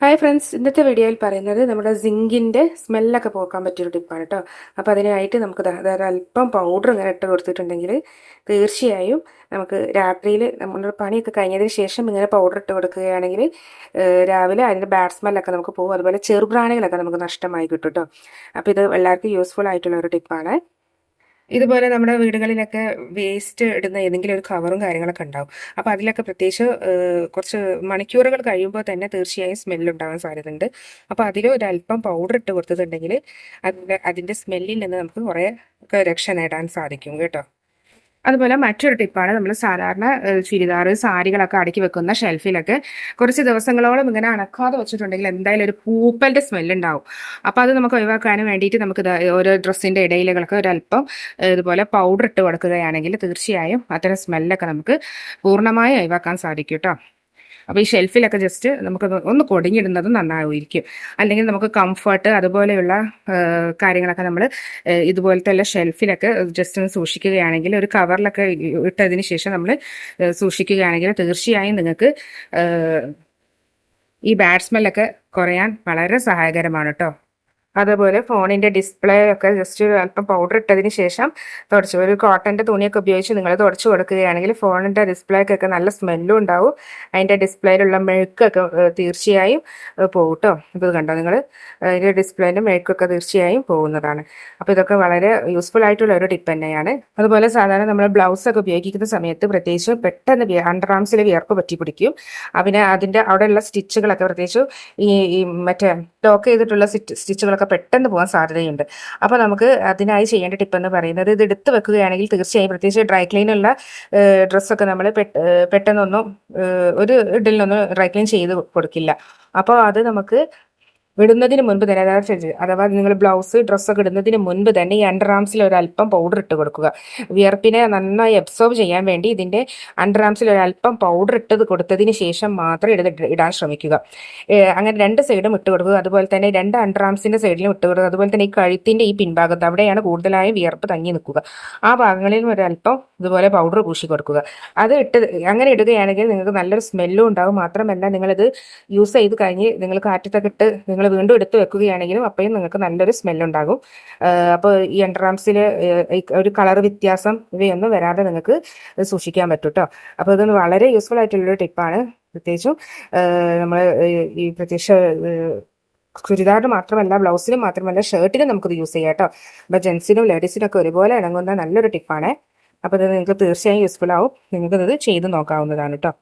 Hi friends ഇന്നത്തെ വീഡിയോയിൽ പറയുന്നത് നമ്മുടെ സിങ്കിന്റെ സ്മെല്ലൊക്കെ പോക്കാൻ പറ്റിയൊരു ടിപ്പാണ് കേട്ടോ അപ്പോൾ അതിനായിട്ട് നമുക്ക് ദാ അല്പം പൗഡർ ഇങ്ങനെ ഇട്ട് കൊടുത്തിട്ടുണ്ടെങ്കിൽ തീർച്ചയായും നമുക്ക് രാത്രിയിൽ നമ്മുടെ പണിയൊക്കെ കഴിഞ്ഞതിന് ശേഷം ഇങ്ങനെ പൗഡർ ഇട്ട് കൊടുക്കുകയാണെങ്കിൽ രാവിലെ അതിന്റെ ബാഡ് സ്മെല്ലൊക്കെ നമുക്ക് പോകും. അതുപോലെ ചെറുപ്രാണികളൊക്കെ നമുക്ക് നഷ്ടമായി കിട്ടും കേട്ടോ അപ്പോൾ ഇത് എല്ലാവർക്കും യൂസ്ഫുൾ ആയിട്ടുള്ള ഒരു ടിപ്പാണ് ഇതുപോലെ നമ്മുടെ വീടുകളിലൊക്കെ വേസ്റ്റ് ഇടുന്ന ഏതെങ്കിലും ഒരു കവറും കാര്യങ്ങളൊക്കെ ഉണ്ടാവും. അപ്പോൾ അതിലൊക്കെ പ്രത്യേകിച്ച് കുറച്ച് മണിക്കൂറുകൾ കഴിയുമ്പോൾ തന്നെ തീർച്ചയായും സ്മെല്ല് ഉണ്ടാവാൻ സാധ്യതയുണ്ട്. അപ്പോൾ അതിൽ ഒരല്പം പൗഡർ ഇട്ട് കൊടുത്തിട്ടുണ്ടെങ്കിൽ അതിന്റെ അതിന്റെ സ്മെല്ലിൽ നിന്ന് നമുക്ക് കുറേ രക്ഷ നേടാൻ സാധിക്കും കേട്ടോ. അതുപോലെ മറ്റൊരു ടിപ്പാണ് നമ്മൾ സാധാരണ ചുരിദാർ സാരികളൊക്കെ അടുക്കി വെക്കുന്ന ഷെൽഫിലൊക്കെ കുറച്ച് ദിവസങ്ങളോളം ഇങ്ങനെ അണക്കാതെ വെച്ചിട്ടുണ്ടെങ്കിൽ എന്തായാലും ഒരു പൂപ്പലിന്റെ സ്മെല്ല് ഉണ്ടാവും അപ്പോൾ അത് നമുക്ക് ഒഴിവാക്കാനും വേണ്ടിയിട്ട് നമുക്ക് ഓരോ ഡ്രസ്സിന്റെ ഇടയിലുകളൊക്കെ ഒരല്പം ഇതുപോലെ പൗഡർ ഇട്ട് കൊടുക്കുകയാണെങ്കിൽ തീർച്ചയായും അത്തരം സ്മെല്ലൊക്കെ നമുക്ക് പൂർണമായും ഒഴിവാക്കാൻ സാധിക്കും കേട്ടോ. അപ്പോൾ ഈ ഷെൽഫിലൊക്കെ ജസ്റ്റ് നമുക്ക് ഒന്ന് കൊടിഞ്ഞിടുന്നത് നന്നായിരിക്കും. അല്ലെങ്കിൽ നമുക്ക് കംഫർട്ട് അതുപോലെയുള്ള കാര്യങ്ങളൊക്കെ നമ്മൾ ഇതുപോലത്തെ ഉള്ള ഷെൽഫിലൊക്കെ ജസ്റ്റ് ഒന്ന് സൂക്ഷിക്കുകയാണെങ്കിൽ ഒരു കവറിലൊക്കെ ഇട്ടതിന് ശേഷം നമ്മൾ സൂക്ഷിക്കുകയാണെങ്കിൽ തീർച്ചയായും നിങ്ങൾക്ക് ഈ ബാഡ് സ്മെല്ലൊക്കെ കുറയാൻ വളരെ സഹായകരമാണ് കേട്ടോ അതുപോലെ ഫോണിന്റെ ഡിസ്പ്ലേ ഒക്കെ ജസ്റ്റ് ഒരു അല്പം പൗഡർ ഇട്ടതിന് ശേഷം തുടച്ചു. ഒരു കോട്ടന്റെ തുണിയൊക്കെ ഉപയോഗിച്ച് നിങ്ങൾ തുടച്ചു കൊടുക്കുകയാണെങ്കിൽ ഫോണിന്റെ ഡിസ്പ്ലേക്കൊക്കെ നല്ല സ്മെല്ലും ഉണ്ടാവും. അതിന്റെ ഡിസ്പ്ലേയിലുള്ള മെഴുക്കൊക്കെ തീർച്ചയായും പോകും കേട്ടോ ഇത് കണ്ടോ നിങ്ങൾ അതിന്റെ ഡിസ്പ്ലേന്റെ മെഴുക്കൊക്കെ തീർച്ചയായും പോകുന്നതാണ്. അപ്പോൾ ഇതൊക്കെ വളരെ യൂസ്ഫുൾ ആയിട്ടുള്ള ഒരു ടിപ്പ് തന്നെയാണ്. അതുപോലെ സാധാരണ നമ്മൾ ബ്ലൗസ് ഒക്കെ ഉപയോഗിക്കുന്ന സമയത്ത് പ്രത്യേകിച്ച് പെട്ടെന്ന് അണ്ടർ ആംസിൽ വിയർപ്പ് പറ്റി പിടിക്കും. പിന്നെ അതിന്റെ അവിടെയുള്ള സ്റ്റിച്ചുകളൊക്കെ പ്രത്യേകിച്ച് ഈ ഈ മറ്റേ ടോക്ക് ചെയ്തിട്ടുള്ള സ്റ്റിച്ചുകളൊക്കെ പെട്ടെന്ന് പോകാൻ സാധ്യതയുണ്ട്. അപ്പോൾ നമുക്ക് അതിനായി ചെയ്യേണ്ട ടിപ്പ് എന്ന് പറയുന്നത് ഇത് എടുത്ത് വെക്കുകയാണെങ്കിൽ തീർച്ചയായും പ്രത്യേകിച്ച് ഡ്രൈ ക്ലീനുള്ള ഡ്രസ്സൊക്കെ നമ്മൾ പെട്ടെന്നൊന്നും ഒരു ഇടലിനൊന്നും ഡ്രൈ ക്ലീൻ ചെയ്ത് കൊടുക്കില്ല. അപ്പോൾ അത് നമുക്ക് ഇടുന്നതിന് മുൻപ് തന്നെ അതായത് അഥവാ നിങ്ങൾ ബ്ലൗസ് ഡ്രസ്സൊക്കെ ഇടുന്നതിന് മുൻപ് തന്നെ ഈ അണ്ടർ ആംസിൽ ഒരു അല്പം പൗഡർ ഇട്ട് കൊടുക്കുക. വിയർപ്പിനെ നന്നായി അബ്സോർബ് ചെയ്യാൻ വേണ്ടി ഇതിന്റെ അണ്ടർ ആംസിൽ ഒരു അല്പം പൗഡർ ഇട്ടത് കൊടുത്തതിന് ശേഷം മാത്രം ഇട ഇടാൻ ശ്രമിക്കുക. അങ്ങനെ രണ്ട് സൈഡും ഇട്ട് കൊടുക്കുക. അതുപോലെ തന്നെ രണ്ട് അണ്ടർ ആംസിന്റെ സൈഡിലും ഇട്ട് കൊടുക്കുക. അതുപോലെ തന്നെ ഈ കഴുത്തിന്റെ ഈ പിൻഭാഗത്ത് അവിടെയാണ് കൂടുതലായും വിയർപ്പ് തങ്ങി നിൽക്കുക. ആ ഭാഗങ്ങളിലും ഒരല്പം ഇതുപോലെ പൗഡർ പൂശി കൊടുക്കുക. അത് ഇട്ട് അങ്ങനെ ഇടുകയാണെങ്കിൽ നിങ്ങൾക്ക് നല്ലൊരു സ്മെല്ലും ഉണ്ടാവും. മാത്രമല്ല നിങ്ങളിത് യൂസ് ചെയ്ത് കഴിഞ്ഞ് നിങ്ങൾ കാറ്റത്തൊക്കെ ഇട്ട് നിങ്ങൾ വീണ്ടും എടുത്ത് വെക്കുകയാണെങ്കിലും അപ്പോഴും നിങ്ങൾക്ക് നല്ലൊരു സ്മെല്ലുണ്ടാകും. അപ്പോൾ ഈ എൻട്രാംസിൽ ഒരു കളർ വ്യത്യാസം ഇവയൊന്നും വരാതെ നിങ്ങൾക്ക് സൂക്ഷിക്കാൻ പറ്റും കേട്ടോ അപ്പോൾ ഇതൊന്ന് വളരെ യൂസ്ഫുൾ ആയിട്ടുള്ളൊരു ടിപ്പാണ് പ്രത്യേകിച്ചും നമ്മൾ ഈ പ്രത്യക്ഷ ചുരിദാറിന് മാത്രമല്ല ബ്ലൗസിനും മാത്രമല്ല ഷർട്ടിനും നമുക്കിത് യൂസ് ചെയ്യാം കേട്ടോ. അപ്പോൾ ജെൻസിനും ലേഡീസിനും ഒക്കെ ഒരുപോലെ ഇണങ്ങുന്ന നല്ലൊരു ടിപ്പാണ് അപ്പോൾ ഇത് നിങ്ങൾക്ക് തീർച്ചയായും യൂസ്ഫുൾ ആവും. നിങ്ങൾക്കിത് ചെയ്ത് നോക്കാവുന്നതാണ് കേട്ടോ.